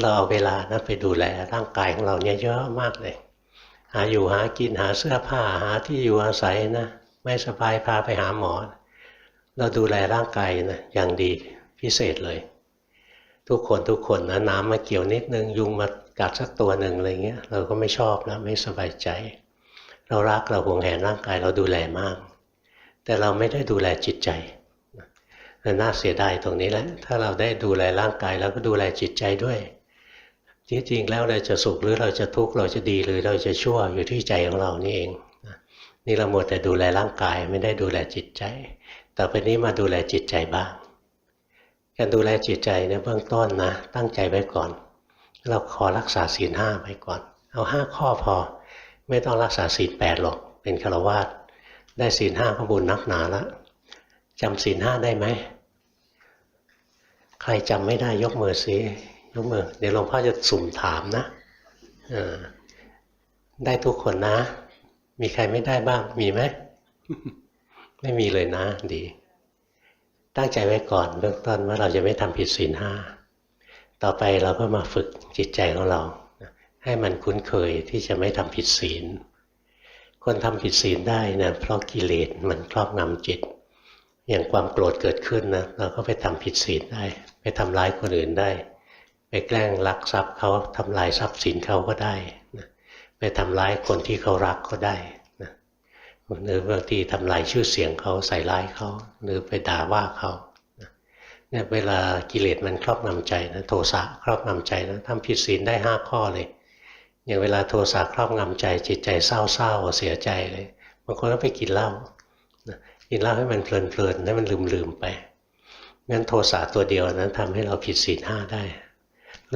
เราเอาเวลานะไปดูแลร่างกายของเราเนี่ยเยอะมากเลย หาอยู่หากินหาเสื้อผ้าหาที่อยู่อาศัยนะไม่สบายพาไปหาหมอ เราดูแลร่างกายนะอย่างดีพิเศษเลย ทุกคนทุกคนนะน้ำมาเกี่ยวนิดนึงยุงมากัดสักตัวหนึ่งอะไรเงี้ยเราก็ไม่ชอบนะไม่สบายใจ เรารักเราห่วงแหนร่างกายเราดูแลมาก แต่เราไม่ได้ดูแลจิตใจ น่าเสียดายตรงนี้แหละ ถ้าเราได้ดูแลร่างกายแล้วก็ดูแลจิตใจด้วย จริงๆแล้วเราจะสุขหรือเราจะทุกข์เราจะดีหรือเราจะชั่วอยู่ที่ใจของเรานี่เองนี่เราหมดแต่ดูแลร่างกายไม่ได้ดูแลจิตใจ ต่อไปนี้มาดูแลจิตใจบ้าง การดูแลจิตใจในเบื้องต้นนะ ตั้งใจไว้ก่อน เราขอรักษาศีลห้าไปก่อน เอาห้าข้อพอ ไม่ต้องรักษาศีลแปดหรอก เป็นฆราวาสได้ศีลห้าก็บุญนักหนาแล้ว จำศีลห้าได้ไหม ใครจำไม่ได้ยกมือสิยกมือ เดี๋ยวหลวงพ่อจะสุ่มถามนะได้ทุกคนนะ มีใครไม่ได้บ้าง มีไหม ไม่มีเลยนะ ดี ตั้งใจไว้ก่อนเบื้องต้นว่าเราจะไม่ทำผิดศีลห้าต่อไปเราก็มาฝึกจิตใจของเรา ให้มันคุ้นเคยที่จะไม่ทำผิดศีล คนทำผิดศีลได้นะเพราะกิเลสมันครอบงำจิต อย่างความโกรธเกิดขึ้นนะเราก็ไปทำผิดศีลได้ ไปทำร้ายคนอื่นได้ ไปแกล้งลักทรัพย์เขาทำลายทรัพย์สินเขาก็ได้นะไปทำร้ายคนที่เขารักก็ได้นะหรือบางทีทำลายชื่อเสียงเขาใส่ร้ายเขาหรือไปด่าว่าเขาเนี่ยเวลากิเลสมันครอบงำใจนะโทสะครอบงำใจนะทำผิดศีลได้ห้าข้อเลย อย่างเวลาโทสะครอบงำใจจิตใจเศร้าๆเสียใจเลยบางคนก็ไปกินเหล้า กินเหล้าให้มันเพลินๆให้มันลืมๆไปงั้นโทสะตัวเดียวนั้นทำให้เราผิดศีลห้าได้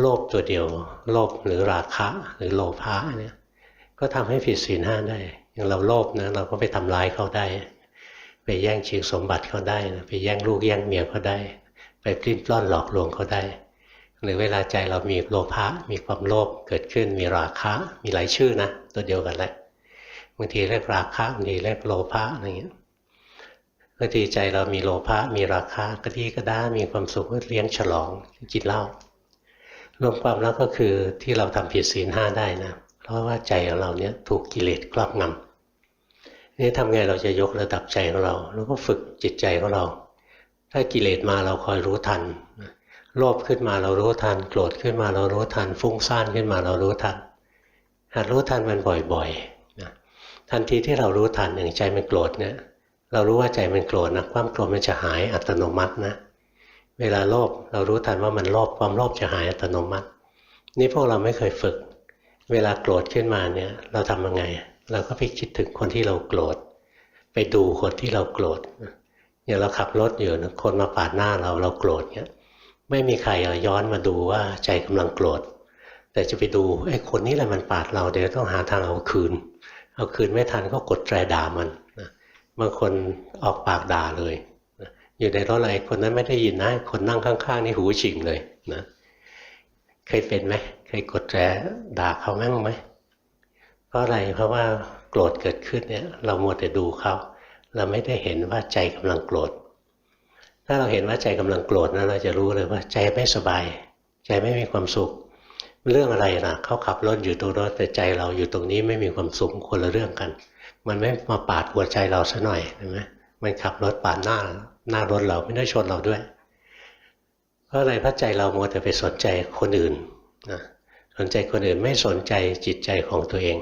โลภตัวเดียว โลภหรือราคะหรือโลภะเนี่ยก็ทำให้ผิดศีลห้าได้ อย่างเราโลภนะเราก็ไปทำร้ายเขาได้ ไปแย่งชิงสมบัติเขาได้นะไปแย่งลูกแย่งเมียเขาได้ ไปปลิ้นปล้อนหลอกลวงเขาได้ หรือเวลาใจเรามีโลภะมีความโลภเกิดขึ้นมีราคะมีหลายชื่อนะ ตัวเดียวกันแหละบางทีเรียกราคะบางทีเรียกโลภะอะไรเงี้ย บางทีใจเรามีโลภะมีราคะก็ดีก็ได้มีความสุขเลี้ยงฉลองกินเหล้ารวมความแล้วก็คือที่เราทำผิดศีลห้าได้นะเพราะว่าใจของเราเนี้ยถูกกิเลสครอบงำนี่ทำไงเราจะยกระดับใจของเราแล้วก็ฝึกจิตใจของเรา ถ้ากิเลสมาเราคอยรู้ทันโลภขึ้นมาเรารู้ทัน โกรธขึ้นมาเรารู้ทัน ฟุ้งซ่านขึ้นมาเรารู้ทันหัดรู้ทันมันบ่อยๆนะทันทีที่เรารู้ทันอย่างใจมันโกรธเนี่ย เรารู้ว่าใจมันโกรธนะความโกรธมันจะหายอัตโนมัตินะ เวลาโลภเรารู้ทันว่ามันโลภความโลภจะหายอัตโนมัติ นี่พวกเราไม่เคยฝึก เวลาโกรธขึ้นมาเนี่ย เราทำยังไง เราก็ไปคิดถึงคนที่เราโกรธ ไปดูคนที่เราโกรธอย่างเราขับรถอยู่นะคนมาปาดหน้าเราเราโกรธเนี่ยไม่มีใครย้อนมาดูว่าใจกำลังโกรธ แต่จะไปดูไอ้คนนี้แหละมันปาดเราเดี๋ยวต้องหาทางเอาคืน เอาคืนไม่ทันก็กดแตรด่ามันนะ บางคนออกปากด่าเลย อยู่ในรถอะไรคนนั้นไม่ได้ยินนะ คนนั่งข้างๆนี่หูฉิงเลยนะเคยเป็นไหมเคยกดแตรด่าเขาแม่งไหมเพราะอะไรเพราะว่าโกรธเกิดขึ้นเนี่ยเราหมัวแต่ดูเขาเราไม่ได้เห็นว่าใจกำลังโกรธ ถ้าเราเห็นว่าใจกำลังโกรธนะเราจะรู้เลยว่าใจไม่สบาย ใจไม่มีความสุข เรื่องอะไรนะเขาขับรถอยู่ตรงรถแต่ใจเราอยู่ตรงนี้ไม่มีความสุขคนละเรื่องกัน มันไม่มาปาดหัวใจเราซะหน่อยเห็นไหมมันขับรถปาดหน้าหน้ารถเราไม่ได้ชนเราด้วย เพราะอะไรพระใจเรามัวแต่ไปสนใจคนอื่นนะสนใจคนอื่นไม่สนใจจิตใจของตัวเอง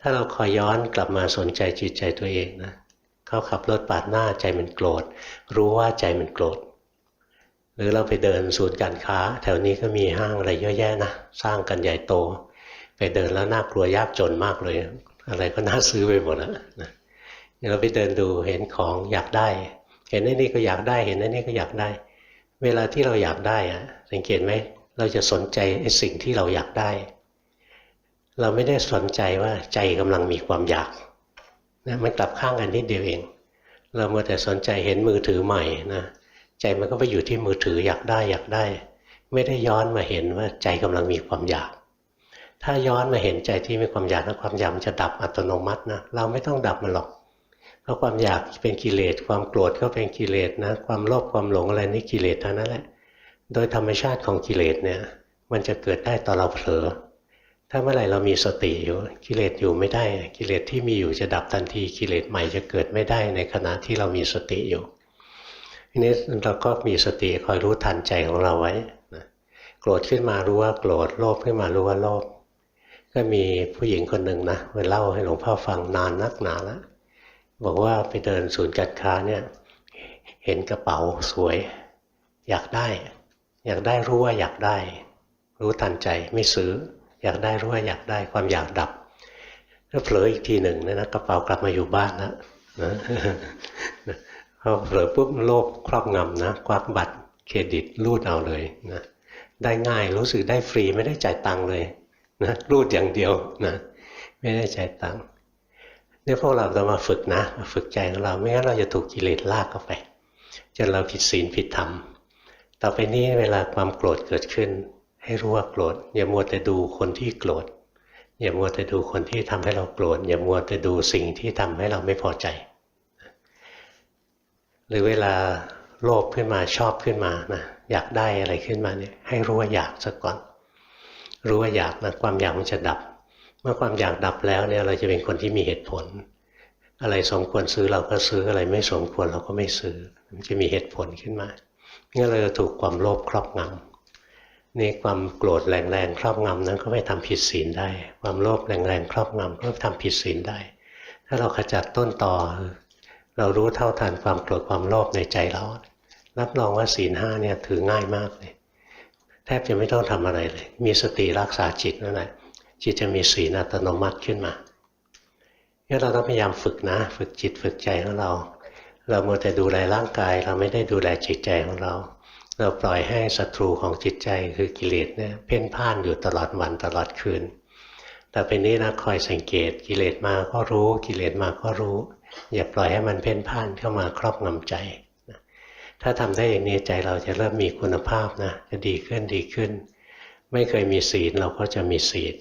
ถ้าเราคอยย้อนกลับมาสนใจจิตใจตัวเองนะเขาขับรถปาดหน้าใจมันโกรธ รู้ว่าใจมันโกรธหรือเราไปเดินศูนย์การค้า แถวนี้ก็มีห้างอะไรเยอะแยะนะ สร้างกันใหญ่โต ไปเดินแล้วน่ากลัวยากจนมากเลย อะไรก็น่าซื้อไปหมดแล้วนะเราไปเดินดูเห็นของอยากได้ เห็นไอ้นี่ก็อยากได้ เห็นไอ้นี่ก็อยากได้ เวลาที่เราอยากได้อะสังเกตไหมเราจะสนใจไอ้สิ่งที่เราอยากได้ เราไม่ได้สนใจว่าใจกำลังมีความอยากนะมันกลับข้างกันนิดเดียวเอง เราเมื่อแต่สนใจเห็นมือถือใหม่นะใจมันก็ไปอยู่ที่มือถืออยากได้อยากได้ ไม่ได้ย้อนมาเห็นว่าใจกำลังมีความอยาก ถ้าย้อนมาเห็นใจที่มีความอยากแล้วความอยากมันจะดับอัตโนมัตินะเราไม่ต้องดับมันหรอก เพราะความอยากเป็นกิเลสความโกรธก็เป็นกิเลสนะความโลภความหลงอะไรนี่กิเลสทั้งนั้นแหละ โดยธรรมชาติของกิเลสเนี่ยมันจะเกิดได้ตอนเราเผลอ ถ้าเมื่อไหร่เรามีสติอยู่กิเลสอยู่ไม่ได้ กิเลสที่มีอยู่จะดับทันทีกิเลสใหม่จะเกิดไม่ได้ในขณะที่เรามีสติอยู่ทีนี้เราก็มีสติคอยรู้ทันใจของเราไว้นะโกรธขึ้นมารู้ว่าโกรธโลภขึ้นมารู้ว่าโลภ ก็มีผู้หญิงคนหนึ่งนะมาเล่าให้หลวงพ่อฟังนานนักหนาแล้วบอกว่าไปเดินศูนย์การค้าเนี่ย เห็นกระเป๋าสวย อยากได้ อยากได้รู้ว่าอยากได้ รู้ทันใจไม่ซื้อ อยากได้รู้ว่าอยากได้ความอยากดับถ้าเผลออีกทีหนึ่งนยนะกระเป๋ากลับมาอยู่บ้านแล้วนะพอเผลอปุ๊บโลภครอบงำนะควักบัตรเครดิตรูดเอาเลยนะได้ง่ายรู้สึกได้ฟรีไม่ได้จ่ายตังค์เลย นะรูดอย่างเดียวนะไม่ได้ใจตังเนี่ยพวกเราต้องมาฝึกนะมาฝึกใจของเราไม่งั้นเราจะถูกกิเลสลากเข้าไปจนเราผิดศีลผิดธรรมต่อไปนี้เวลาความโกรธเกิดขึ้น ให้รู้ว่าโกรธอย่ามัวแต่ดูคนที่โกรธอย่ามัวแต่ดูคนที่ทำให้เราโกรธอย่ามัวแต่ดูสิ่งที่ทำให้เราไม่พอใจ หรือเวลาโลภขึ้นมาชอบขึ้นมานะอยากได้อะไรขึ้นมาเนี่ยให้รู้ว่าอยากซะก่อน รู้ว่าอยากนะความอยากมันจะดับ เมื่อความอยากดับแล้วเนี่ยเราจะเป็นคนที่มีเหตุผล อะไรสมควรซื้อเราก็ซื้ออะไรไม่สมควรเราก็ไม่ซื้อ มันจะมีเหตุผลขึ้นมางั้นเราจะถูกความโลภครอบงำนี่ความโกรธแรงๆครอบงำนั้นก็ไม่ทำผิดศีลได้ ความโลภแรงๆครอบงำก็ทำผิดศีลได้ ถ้าเราขจัดต้นต่อ เรารู้เท่าทันความโกรธความโลภในใจเรารับรองว่าศีลห้าเนี่ยถือง่ายมากเลย แทบจะไม่ต้องทำอะไรเลย มีสติรักษาจิตนั่นแหละจิตจะมีศีลอัตโนมัติขึ้นมางั้นเราต้องพยายามฝึกนะ ฝึกจิตฝึกใจของเรา เรามัวแต่ดูแลร่างกาย เราไม่ได้ดูแลจิตใจของเรา เราปล่อยให้ศัตรูของจิตใจคือกิเลสเนี่ยเพ่นพ่านอยู่ตลอดวันตลอดคืนแต่เป็นนี้นะคอยสังเกตกิเลสมาก็รู้ กิเลสมาก็รู้ อย่าปล่อยให้มันเพ่นพ่านเข้ามาครอบงำใจ ถ้าทำได้อย่างนี้ใจเราจะเริ่มมีคุณภาพนะจะดีขึ้นดีขึ้น ไม่เคยมีศีลเราก็จะมีศีล